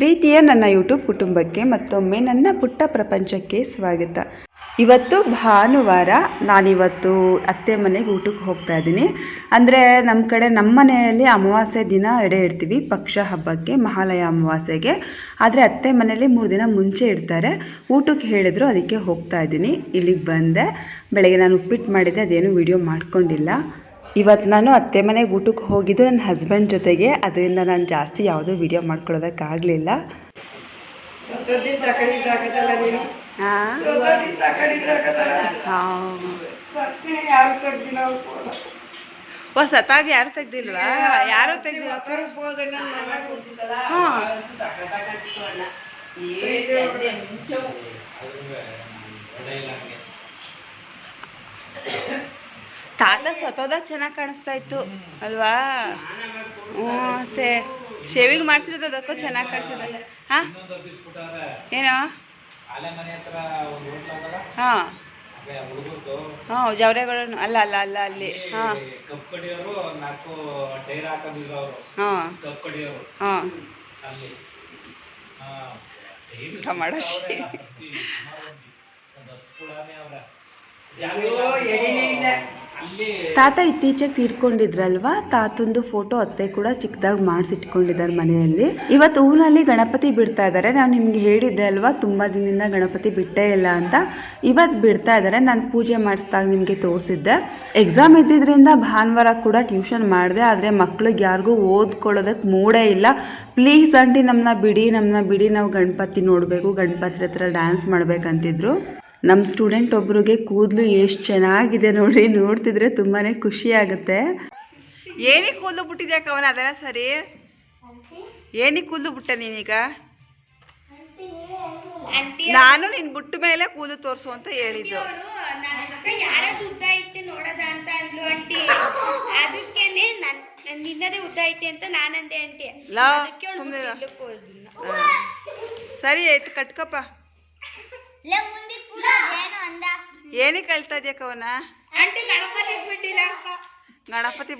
ಪ್ರೀತಿಯ ನನ್ನ ಯೂಟ್ಯೂಬ್ ಕುಟುಂಬಕ್ಕೆ ಮತ್ತೊಮ್ಮೆ ನನ್ನ ಪುಟ್ಟ ಪ್ರಪಂಚಕ್ಕೆ ಸ್ವಾಗತ. ಇವತ್ತು ಭಾನುವಾರ ನಾನಿವತ್ತು ಅತ್ತೆ ಮನೆಗೆ ಊಟಕ್ಕೆ ಹೋಗ್ತಾ ಇದ್ದೀನಿ. ಅಂದರೆ ನಮ್ಮ ಕಡೆ ನಮ್ಮ ಮನೆಯಲ್ಲಿ ಅಮಾವಾಸ್ಯೆ ದಿನ ಎಡೆ ಇಡ್ತೀವಿ, ಪಕ್ಷ ಹಬ್ಬಕ್ಕೆ, ಮಹಾಲಯ ಅಮಾವಾಸ್ಯೆಗೆ. ಆದರೆ ಅತ್ತೆ ಮನೆಯಲ್ಲಿ ಮೂರು ದಿನ ಮುಂಚೆ ಇಡ್ತಾರೆ. ಊಟಕ್ಕೆ ಹೇಳಿದ್ರು ಅದಕ್ಕೆ ಹೋಗ್ತಾ ಇದ್ದೀನಿ. ಇಲ್ಲಿಗೆ ಬಂದೆ. ಬೆಳಗ್ಗೆ ನಾನು ಉಪ್ಪಿಟ್ಟು ಮಾಡಿದ್ದೆ, ಅದೇನು ವಿಡಿಯೋ ಮಾಡ್ಕೊಂಡಿಲ್ಲ. ಇವತ್ತು ನಾನು ಅತ್ತೆ ಮನೆಗೆ ಊಟಕ್ಕೆ ಹೋಗಿದ್ದು ನನ್ನ ಹಸ್ಬೆಂಡ್ ಜೊತೆಗೆ ಅದರಿಂದ ನಾನು ಜಾಸ್ತಿ ಯಾವುದೂ ವಿಡಿಯೋ ಮಾಡ್ಕೊಳ್ಳೋದಕ್ಕಾಗಲಿಲ್ಲ ಸ್ವತಂತ್ರ ತಗೊಂಡಿದ್ದಾಗತ್ತಲ್ಲ ನೀನು ಹಾಂ ಸ್ವತಂತ್ರ ತಗೊಂಡಿದ್ದಾಗತ್ತಲ್ಲ ಹಾಂ ಬರ್ತೀನಿ ಯಾರು ತೆಗ್ದಿಲ್ವಾ ಯಾರು ತೆಗ್ದಿಲ್ಲ ಹಾಂ ತಾತ ಸತೋದಾಗ ಚೆನ್ನಾಗಿ ಕಾಣಿಸ್ತಾ ಇತ್ತು, ಅಲ್ವಾ? ಹ್ಞೂ ಮತ್ತೆ ಶೇವಿಂಗ್ ಮಾಡ್ಸಿರೋದು ಅದಕ್ಕೂ ಚೆನ್ನಾಗಿ ಕಾಣ್ತಿದೆ ಹಾಂ? ಏನೋ? ಹಾಂ. ಹಾಂ, ಜವರೆಗಳನ್ನು, ಅಲ್ಲ ಅಲ್ಲ ಅಲ್ಲ, ಅಲ್ಲಿ. ಹಾಂ. ಹಾಂ. ಹಾಂ. ಇಲ್ಲ. ತಾತ ಇತ್ತೀಚೆಗೆ ತೀರ್ಕೊಂಡಿದ್ರಲ್ವಾ? ತಾತಂದು ಫೋಟೋ ಅತ್ತೆ ಕೂಡ ಚಿಕ್ಕದಾಗಿ ಮಾಡಿಸಿಟ್ಕೊಂಡಿದ್ದಾರೆ ಮನೆಯಲ್ಲಿ. ಇವತ್ತು ಊರಲ್ಲಿ ಗಣಪತಿ ಬಿಡ್ತಾ ಇದ್ದಾರೆ. ನಾನು ನಿಮ್ಗೆ ಹೇಳಿದ್ದೆ ಅಲ್ವಾ, ತುಂಬ ದಿನದಿಂದ ಗಣಪತಿ ಬಿಟ್ಟೇ ಇಲ್ಲ ಅಂತ. ಇವತ್ತು ಬಿಡ್ತಾ ಇದ್ದಾರೆ. ನಾನು ಪೂಜೆ ಮಾಡಿಸಿದಾಗ ನಿಮಗೆ ತೋರಿಸಿದ್ದೆ. ಎಕ್ಸಾಮ್ ಇದ್ದಿದ್ದರಿಂದ ಭಾನುವಾರ ಕೂಡ ಟ್ಯೂಷನ್ ಮಾಡಿದೆ. ಆದರೆ ಮಕ್ಳಿಗೆ ಯಾರಿಗೂ ಓದ್ಕೊಳ್ಳೋದಕ್ಕೆ ಮೂಡೇ ಇಲ್ಲ. ಪ್ಲೀಸ್ ಆಂಟಿ ನಮ್ಮನ್ನ ಬಿಡಿ ನಮ್ಮನ್ನ ಬಿಡಿ. ನಾವು ಗಣಪತಿ ನೋಡಬೇಕು, ಗಣಪತಿ ಹತ್ರ ಡ್ಯಾನ್ಸ್ ಮಾಡ್ಬೇಕಂತಿದ್ರು. ನಮ್ಮ ಸ್ಟೂಡೆಂಟ್ ಒಬ್ರಿಗೆ ಕೂದಲು ಎಷ್ಟು ಚೆನ್ನಾಗಿದೆ ನೋಡಿ ನೋಡ್ತಿದ್ರೆ ತುಂಬಾನೇ ಖುಷಿ ಆಗುತ್ತೆ. ಏನಿ ಕೂದಲು ಬಿಟ್ಟಿದೆ ಕವನ ಅದೆಲ್ಲ ಸರಿ? ಏನಿ ಕೂದಲು ಬಿಟ್ಟೆ ನೀನೀಗ? ನಾನು ನಿನ್ ಬಿಟ್ಟ ಮೇಲೆ ಕೂದಲು ತೋರಿಸು ಅಂತ ಹೇಳಿದ್ದು. ಯಾರದು ಉದ್ದ ಐತೆ ನೋಡದ ಅಂತ ಅಂದ್ಲು ಆಂಟಿ ಅದಕ್ಕೇನೆ ನಿನ್ನದೇ ಉದ್ದ ಐತೆ ಅಂತ ನಾನಂದೆ ಸರಿ ಆಯ್ತು ಕಟ್ಕಪ್ಪ. ಲೇ ಮುಂದೆ ಕೂಡ ಏನು ಅಂದ ಏನಿಗೆ ಕಳ್ತಾ ಇದ್ಯಾ ಕವನ? ಆಂಟಿ ಗಣಪತಿ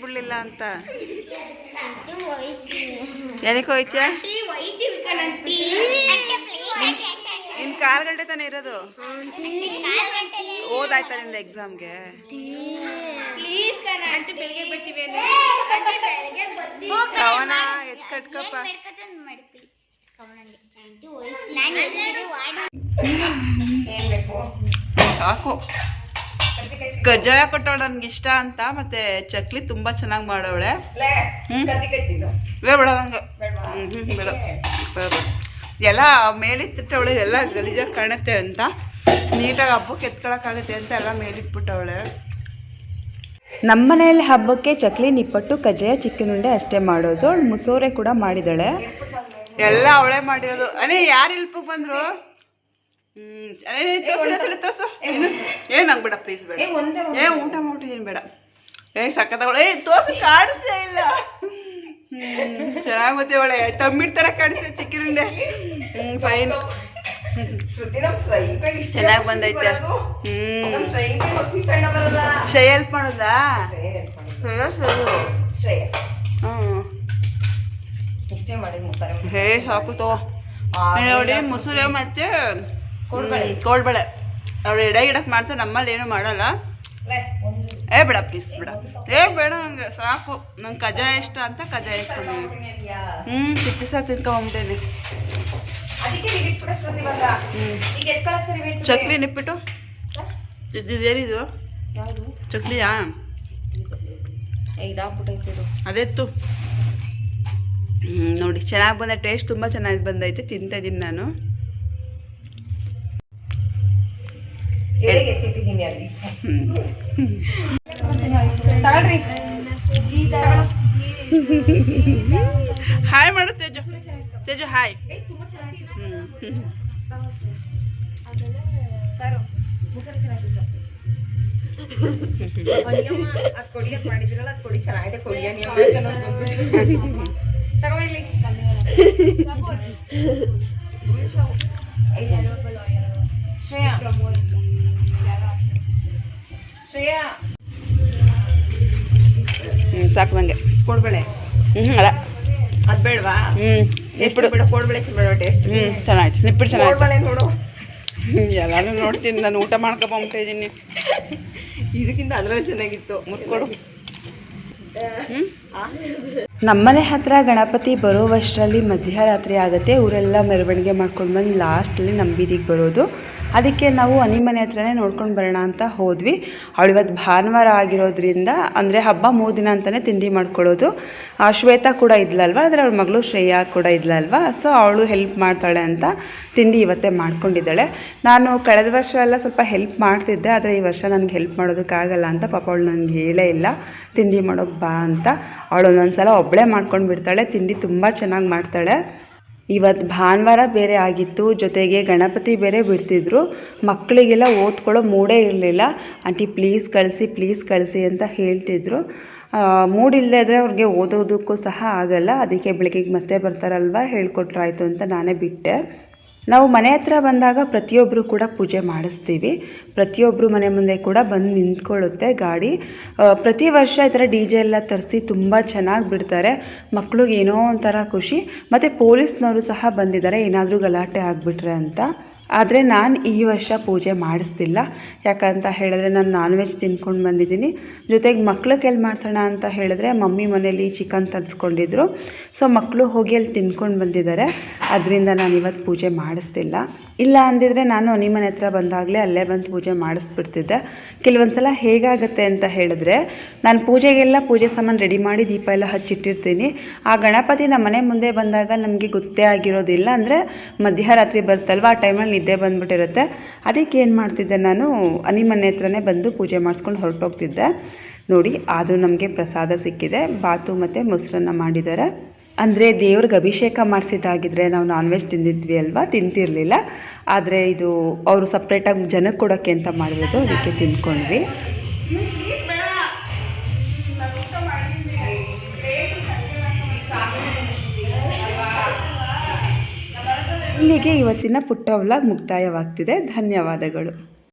ಬಿಡ್ಲಿಲ್ಲ ಅಂತ. ಆಂಟಿ ಹೋಯ್ತಿ. ಏನಕ್ಕೆ ಹೋಯ್ತ್ಯಾ? ನಿನ್ ಕಾಲ್ ಗಂಟೆ ತಾನೇ ಇರೋದು? ಓದಾಯ್ತಾ ನಿಂದ ಎಕ್ಸಾಮ್ಗೆ? ಕವನ ಎತ್ ಕಟ್ಕಪ್ಪ ಏನ್ ಬೇಕು? ಸಾಕು. ಕಜ್ಜಾಯ ಕೊಟ್ಟವಳು ನನ್ಗೆ ಇಷ್ಟ ಅಂತ ಮತ್ತೆ ಚಕ್ಲಿ ತುಂಬಾ ಚೆನ್ನಾಗಿ ಕತ್ತಿದ್ದು ಬೇಡ ಬೇಡ. ನಂಗೆ. ಎಲ್ಲ ಮೇಲಿತ್ತಿಟ್ಟವಳೆ ಎಲ್ಲ ಗಲೀಜಾಗಿ ಕಾಣುತ್ತೆ ಅಂತ. ನೀಟಾಗಿ ಹಬ್ಬಕ್ಕೆ ಎತ್ಕೊಳಕ್ಕಾಗುತ್ತೆ ಅಂತ ಎಲ್ಲ ಮೇಲಿಟ್ಬಿಟ್ಟವಳೆ. ನಮ್ಮ ಮನೆಯಲ್ಲಿ ಹಬ್ಬಕ್ಕೆ ಚಕ್ಲಿ ನಿಪ್ಪಟ್ಟು ಕಜ್ಜಾಯ ಚಿಕನ್ ಉಂಡೆ ಅಷ್ಟೇ ಮಾಡೋದು. ಅವಳು ಮುಸೋರೆ ಕೂಡ ಮಾಡಿದಾಳೆ ಎಲ್ಲ ಅವಳೇ ಮಾಡಿರೋದು. ಅನೇ ಯಾರು ಇಲ್ಪಕ್ಕೆ ಬಂದ್ರು? ಹ್ಮ್. ಅನೇ ತೋರ್ಸು ಸಲ ತೋರ್ಸು ಏ ನಂಗೆ ಬೇಡ ಪ್ಲೀಸ್ ಬೇಡ. ಏ ಒಂದೇ ಏ ಊಟ ಮಾಡ್ಬಿಟ್ಟಿದ್ದೀನಿ ಬೇಡ. ಏ ಏ ತೋರ್ಸು ಕಾಣಿಸ್ತಾ ಇಲ್ಲ. ಹ್ಮ್ ಚೆನ್ನಾಗಿ ತಮ್ಮಿಡ್ ಥರ ಕಾಣಿಸ್ತದೆ ಚಿಕನ್ ಉಂಡೆ ಹ್ಮ್ ಫೈನ್ ಚೆನ್ನಾಗಿ ಬಂದೈತೆ. ಹ್ಮ್. ನಮ್ ಸ್ವೈಪ ಹೊಸಿ ಸಣ್ಣ ಬರೋದ? ಶೈ ಹೆಲ್ಪ್ ಮಾಡೋದಾ? ಹ್ಮ್ ಹೇ ಸಾಕು ತಗೋ. ನೋಡಿ ಮೊಸರು ಮತ್ತೆ ಕೋಡ್ಬಳೆ. ಅವ್ರು ಎಡೆ ಗಿಡಕ್ಕೆ ಮಾಡ್ತಾರೆ ನಮ್ಮಲ್ಲಿ ಏನು ಮಾಡಲ್ಲ. ಏ ಬೇಡ ಪ್ಲೀಸ್ ಬೇಡ. ಏ ಬೇಡ ನಂಗೆ ಸಾಕು. ನಂಗೆ ಕಜಾಯ ಇಷ್ಟ ಅಂತ ಕಜಾಯ ಇಸ್ಕೊಂಡಿದ್ದೀನಿ? ಹ್ಞೂ ಎತ್ಕೊಳಕ್ ಸರಿ ಬೇಕು ಚಕ್ಲಿ ನಿಪ್ಪಿಟ್ಟು. ಇದೇನಿದು ಚಕ್ಲಿಯಾ? ಅದೇತ್ತು. ನೋಡಿ ಚೆನ್ನಾಗಿ ಬಂದ ಟೇಸ್ಟ್ ತುಂಬ ಚೆನ್ನಾಗಿ ಬಂದೈತೆ ತಿಂತಾ ಇದೀನಿ ನಾನು. ಎತ್ತಿಟ್ಟಿದ್ದೀನಿ ಅಲ್ಲಿ? ತಗೊಳ್ರಿ. ಹಾಯ್ ಮಾಡು ತೇಜು. ತೇಜು ಹಾಯ್. ಹ್ಞೂ ಹ್ಞೂ ಸಾರು ಮುಸರೆ ಚೆನ್ನಾಗಿತ್ತು. ಅದ್ ಕೊಡಿ ಅದ್ ಮಾಡಿದಿರಲ್ಲ ಅದ್ ಕೊಡಿ ಚೆನ್ನಾಗಿದೆ ಕೊಡಿಯ ನೀವು ತಗೋ ಇಲ್ಲಿ. ಶ್ರೇಯಾ ಶ್ರೇಯಾ ಹ್ಞೂ ಸಾಕು ನನಗೆ ಕೊಡ್ಬೇಳೆ. ಹ್ಞೂ ಅಲ್ಲ. ಅದ್ ಬೇಡವಾ? ಹ್ಞೂ ಎಷ್ಟು ಬಿಡು ಕೋಡ್ಬಳೆ ಬಿಡೋ ಟೇಸ್ಟ್ ಹ್ಞೂ ಚೆನ್ನಾಗಿತ್ತು ನಿಪ್ಪಿಟ್ಟು ಚೆನ್ನಾಯ್ತು. ನೋಡು. ಎಲ್ಲಾನು ನೋಡ್ತೀನಿ ನಾನು ಊಟ ಮಾಡ್ಕೊಬಂತ ಇದ್ದೀನಿ ಇದಕ್ಕಿಂತ ಅದ್ರಲ್ಲಿ ಚೆನ್ನಾಗಿತ್ತು. ಮುರ್ಕೊಡು. ನಮ್ಮನೆ ಹತ್ರ ಗಣಪತಿ ಬರೋವಷ್ಟರಲ್ಲಿ ಮಧ್ಯರಾತ್ರಿ ಆಗುತ್ತೆ. ಊರೆಲ್ಲ ಮೆರವಣಿಗೆ ಮಾಡ್ಕೊಂಡು ಬಂದು ಲಾಸ್ಟಲ್ಲಿ ನಮ್ಮ ಬೀದಿಗೆ ಬರೋದು. ಅದಕ್ಕೆ ನಾವು ಮನೆ ಹತ್ರನೇ ನೋಡ್ಕೊಂಡು ಬರೋಣ ಅಂತ ಹೋದ್ವಿ. ಅವಳು ಇವತ್ತು ಭಾನುವಾರ ಆಗಿರೋದ್ರಿಂದ ಅಂದರೆ ಹಬ್ಬ ಮೂರು ದಿನ ಅಂತಲೇ ತಿಂಡಿ ಮಾಡ್ಕೊಳ್ಳೋದು. ಶ್ವೇತಾ ಕೂಡ ಇದ್ಲಲ್ವ? ಆದರೆ ಅವಳ ಮಗಳು ಶ್ರೇಯಾ ಕೂಡ ಇದ್ಲಲ್ವ? ಸೊ ಅವಳು ಹೆಲ್ಪ್ ಮಾಡ್ತಾಳೆ ಅಂತ ತಿಂಡಿ ಇವತ್ತೇ ಮಾಡ್ಕೊಂಡಿದ್ದಾಳೆ. ನಾನು ಕಳೆದ ವರ್ಷ ಎಲ್ಲ ಸ್ವಲ್ಪ ಹೆಲ್ಪ್ ಮಾಡ್ತಿದ್ದೆ, ಆದರೆ ಈ ವರ್ಷ ನನಗೆ ಹೆಲ್ಪ್ ಮಾಡೋದಕ್ಕಾಗಲ್ಲ ಅಂತ ಪಾಪ ಅವಳು ನನಗೆ ಹೇಳೇ ಇಲ್ಲ. ತಿಂಡಿ ಮಾಡೋಕ್ಕೆ ಬಾ ಅಂತ. ಅವಳು ಒಂದೊಂದು ಸಲ ಒಬ್ಬಳೇ ಮಾಡ್ಕೊಂಡು ಬಿಡ್ತಾಳೆ, ತಿಂಡಿ ತುಂಬ ಚೆನ್ನಾಗಿ ಮಾಡ್ತಾಳೆ. ಇವತ್ತು ಭಾನುವಾರ ಬೇರೆ ಆಗಿತ್ತು, ಜೊತೆಗೆ ಗಣಪತಿ ಬೇರೆ ಬಿಡ್ತಿದ್ರು. ಮಕ್ಕಳಿಗೆಲ್ಲ ಓದ್ಕೊಳ್ಳೋ ಮೂಡೇ ಇರಲಿಲ್ಲ. ಆಂಟಿ ಪ್ಲೀಸ್ ಕಳಿಸಿ ಪ್ಲೀಸ್ ಕಳಿಸಿ ಅಂತ ಹೇಳ್ತಿದ್ರು. ಮೂಡಿಲ್ಲದೆ ಆದರೆ ಅವ್ರಿಗೆ ಓದೋದಕ್ಕೂ ಸಹ ಆಗಲ್ಲ. ಅದಕ್ಕೆ ಬೆಳಗ್ಗೆಗೆ ಮತ್ತೆ ಬರ್ತಾರಲ್ವ? ಹೇಳ್ಕೊಟ್ರಾಯ್ತು ಅಂತ ನಾನೇ ಬಿಟ್ಟೆ. ನಾವು ಮನೆ ಹತ್ರ ಬಂದಾಗ ಪ್ರತಿಯೊಬ್ಬರು ಕೂಡ ಪೂಜೆ ಮಾಡಿಸ್ತೀವಿ. ಪ್ರತಿಯೊಬ್ಬರು ಮನೆ ಮುಂದೆ ಕೂಡ ಬಂದು ನಿಂತ್ಕೊಳ್ಳುತ್ತೆ ಗಾಡಿ. ಪ್ರತಿ ವರ್ಷ ಈ ಥರ ಡಿ ಜೆ ಎಲ್ಲ ತರಿಸಿ ತುಂಬ ಚೆನ್ನಾಗಿ ಬಿಡ್ತಾರೆ. ಮಕ್ಳಿಗೆ ಏನೋ ಒಂಥರ ಖುಷಿ. ಮತ್ತು ಪೊಲೀಸ್ನವರು ಸಹ ಬಂದಿದ್ದಾರೆ. ಏನಾದರೂ ಗಲಾಟೆ ಆಗಿಬಿಟ್ರೆ ಅಂತ. ಆದರೆ ನಾನು ಈ ವರ್ಷ ಪೂಜೆ ಮಾಡಿಸ್ತಿಲ್ಲ. ಯಾಕಂತ ಹೇಳಿದ್ರೆ ನಾನು ನಾನ್ ವೆಜ್ ತಿನ್ಕೊಂಡು ಬಂದಿದ್ದೀನಿ. ಜೊತೆಗೆ ಮಕ್ಳು ಕೆಲ್ ಮಾಡ್ಸೋಣ ಅಂತ ಹೇಳಿದ್ರೆ ಮಮ್ಮಿ ಮನೇಲಿ ಚಿಕನ್ ತರಿಸ್ಕೊಂಡಿದ್ರು. ಸೊ ಮಕ್ಕಳು ಹೋಗಿ ಅಲ್ಲಿ ತಿನ್ಕೊಂಡು ಬಂದಿದ್ದಾರೆ. ಅದರಿಂದ ನಾನು ಇವತ್ತು ಪೂಜೆ ಮಾಡಿಸ್ತಿಲ್ಲ. ಇಲ್ಲ ಅಂದಿದ್ರೆ ನಾನು ಮನೆ ಹತ್ರ ಬಂದಾಗಲೇ ಅಲ್ಲೇ ಬಂದು ಪೂಜೆ ಮಾಡಿಸ್ಬಿಡ್ತಿದ್ದೆ. ಕೆಲವೊಂದು ಸಲ ಹೇಗಾಗುತ್ತೆ ಅಂತ ಹೇಳಿದ್ರೆ, ನಾನು ಪೂಜೆಗೆಲ್ಲ ಪೂಜೆ ಸಾಮಾನು ರೆಡಿ ಮಾಡಿ ದೀಪ ಎಲ್ಲ ಹಚ್ಚಿಟ್ಟಿರ್ತೀನಿ. ಆ ಗಣಪತಿ ನಮ್ಮ ಮನೆ ಮುಂದೆ ಬಂದಾಗ ನಮಗೆ ಗೊತ್ತೇ ಆಗಿರೋದಿಲ್ಲ. ಅಂದರೆ ಮಧ್ಯರಾತ್ರಿ ಬರ್ತಲ್ವ, ಆ ಟೈಮಲ್ಲಿ ನಿದ್ದೆ ಬಂದ್ಬಿಟ್ಟಿರುತ್ತೆ. ಅದಕ್ಕೆ ಏನು ಮಾಡ್ತಿದ್ದೆ ನಾನು ಅನಿ ಮನೆ ಹತ್ರನೇ ಬಂದು ಪೂಜೆ ಮಾಡಿಸ್ಕೊಂಡು ಹೊರಟೋಗ್ತಿದ್ದೆ. ನೋಡಿ, ಆದರೂ ನಮಗೆ ಪ್ರಸಾದ ಸಿಕ್ಕಿದೆ. ಬಾತು ಮತ್ತು ಮೊಸರನ್ನ ಮಾಡಿದ್ದಾರೆ. ಅಂದರೆ ದೇವ್ರಿಗೆ ಅಭಿಷೇಕ ಮಾಡಿಸಿದ್ದಾಗಿದ್ದರೆ ನಾವು ನಾನ್ ವೆಜ್ ತಿಂದಿದ್ವಿ ಅಲ್ವಾ? ತಿಂತಿರಲಿಲ್ಲ. ಆದರೆ ಇದು ಅವರು ಸಪ್ರೇಟಾಗಿ ಜನಕ್ಕೆ ಕೊಡೋಕ್ಕೆ ಅಂತ ಮಾಡಿರೋದು ಅದಕ್ಕೆ ತಿನ್ಕೊಂಡ್ವಿ ಇಲ್ಲಿಗೆ ಇವತ್ತಿನ ಪುಟ್ಟ ವ್ಲಾಗ್ ಮುಕ್ತಾಯವಾಗ್ತಿದೆ. ಧನ್ಯವಾದಗಳು.